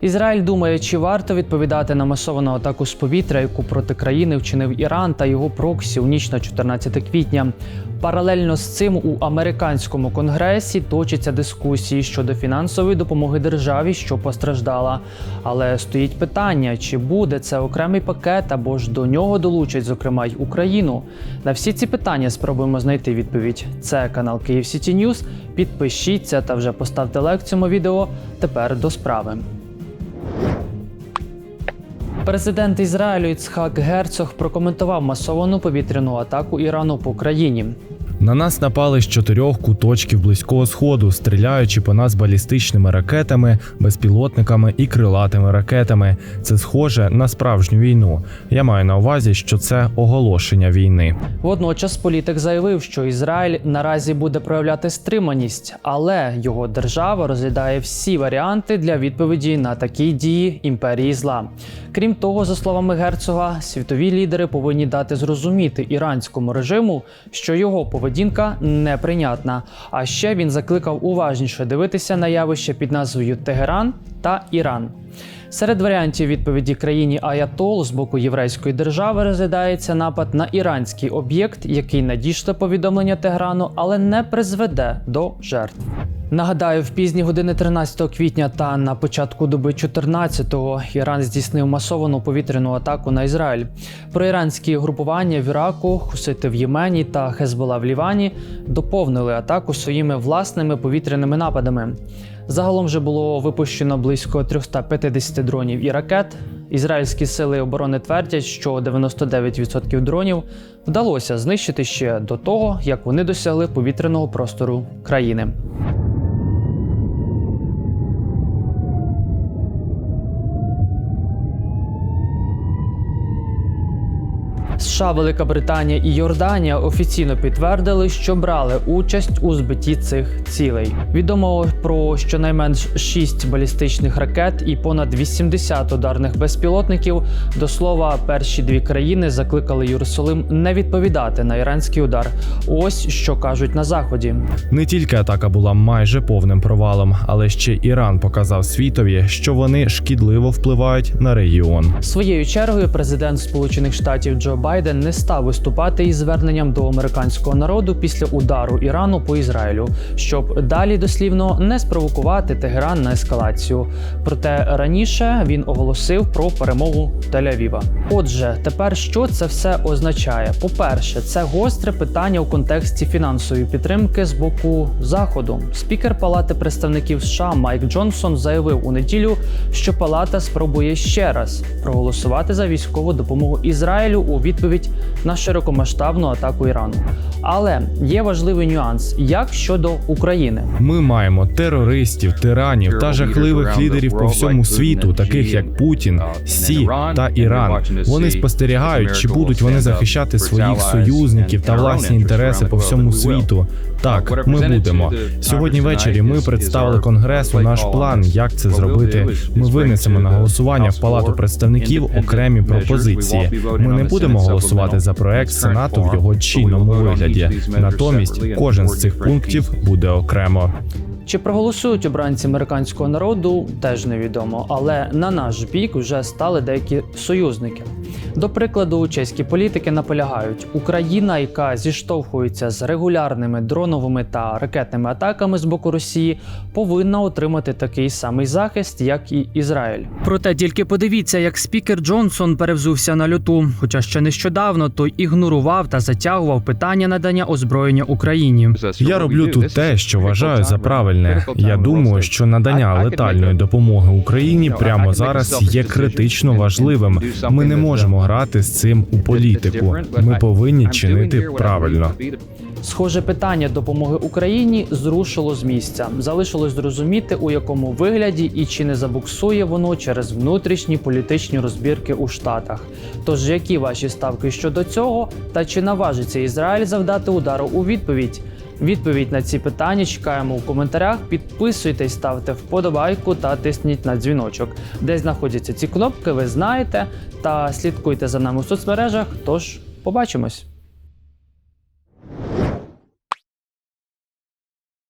Ізраїль думає, чи варто відповідати на масовану атаку з повітря, яку проти країни вчинив Іран та його проксі у ніч на 14 квітня. Паралельно з цим у американському конгресі точаться дискусії щодо фінансової допомоги державі, що постраждала. Але стоїть питання, чи буде це окремий пакет, або ж до нього долучать, зокрема й Україну. На всі ці питання спробуємо знайти відповідь. Це канал Київ Сіті Ньюз. Підпишіться та вже поставте лайк цьому відео. Тепер до справи. Президент Ізраїлю Іцхак Герцог прокоментував масовану повітряну атаку Ірану по країні. На нас напали з чотирьох куточків близького сходу, стріляючи по нас балістичними ракетами, безпілотниками і крилатими ракетами. Це схоже на справжню війну. Я маю на увазі, що це оголошення війни. Водночас політик заявив, що Ізраїль наразі буде проявляти стриманість, але його держава розглядає всі варіанти для відповіді на такі дії імперії зла. Крім того, за словами герцога, світові лідери повинні дати зрозуміти іранському режиму, що його поведінка неприйнятна. А ще він закликав уважніше дивитися на явище під назвою Тегеран та Іран. Серед варіантів відповіді країні Аятол з боку єврейської держави розглядається напад на іранський об'єкт, який надійшло повідомлення Теграну, але не призведе до жертв. Нагадаю, в пізні години 13 квітня та на початку доби 14-го Іран здійснив масовану повітряну атаку на Ізраїль. Проіранські групування в Іраку, Хусити в Ємені та Хезбола в Лівані доповнили атаку своїми власними повітряними нападами. Загалом вже було випущено близько 350 дронів і ракет. Ізраїльські сили оборони твердять, що 99% дронів вдалося знищити ще до того, як вони досягли повітряного простору країни. США, Велика Британія і Йорданія офіційно підтвердили, що брали участь у збитті цих цілей. Відомо про щонайменш 6 балістичних ракет і понад 80 ударних безпілотників. До слова, перші дві країни закликали Єрусалим не відповідати на іранський удар. Ось що кажуть на заході. Не тільки атака була майже повним провалом, але ще Іран показав світові, що вони шкідливо впливають на регіон. Своєю чергою президент Сполучених Штатів Джо Байден не став виступати із зверненням до американського народу після удару Ірану по Ізраїлю, щоб далі дослівно не спровокувати Тегеран на ескалацію. Проте раніше він оголосив про перемогу Тель-Авіва. Отже, тепер що це все означає? По-перше, це гостре питання у контексті фінансової підтримки з боку заходу. Спікер Палати представників США Майк Джонсон заявив у неділю, що палата спробує ще раз проголосувати за військову допомогу Ізраїлю у відповідь на широкомасштабну атаку Ірану. Але є важливий нюанс: як щодо України. Ми маємо терористів, тиранів та жахливих лідерів по всьому світу, таких як Путін, Сі та Іран. Вони спостерігають, чи будуть вони захищати своїх союзників та власні інтереси по всьому світу. Так, ми будемо сьогодні. Ввечері ми представили конгресу наш план, як це зробити. Ми винесемо на голосування в палату представників окремі пропозиції. Ми не будемо голосувати за проект сенату в його чинному вигляді. Натомість кожен з цих пунктів буде окремо. Чи проголосують обранці американського народу, теж невідомо, але на наш бік вже стали деякі союзники. До прикладу, чеські політики наполягають, Україна, яка зіштовхується з регулярними дроновими та ракетними атаками з боку Росії, повинна отримати такий самий захист, як і Ізраїль. Проте тільки подивіться, як спікер Джонсон перевзувся на льоту, хоча ще нещодавно той ігнорував та затягував питання надання озброєння Україні. Я роблю тут те, що вважаю за правильне. Я думаю, що надання летальної допомоги Україні прямо зараз є критично важливим. Ми не можемо грати з цим у політику. Ми повинні чинити правильно. Схоже питання допомоги Україні зрушило з місця. Залишилось зрозуміти, у якому вигляді і чи не забуксує воно через внутрішні політичні розбірки у Штатах. Тож які ваші ставки щодо цього, та чи наважиться Ізраїль завдати удару у відповідь? Відповідь на ці питання чекаємо у коментарях. Підписуйтесь, ставте вподобайку та тисніть на дзвіночок. Де знаходяться ці кнопки, ви знаєте. Та слідкуйте за нами у соцмережах. Тож побачимось.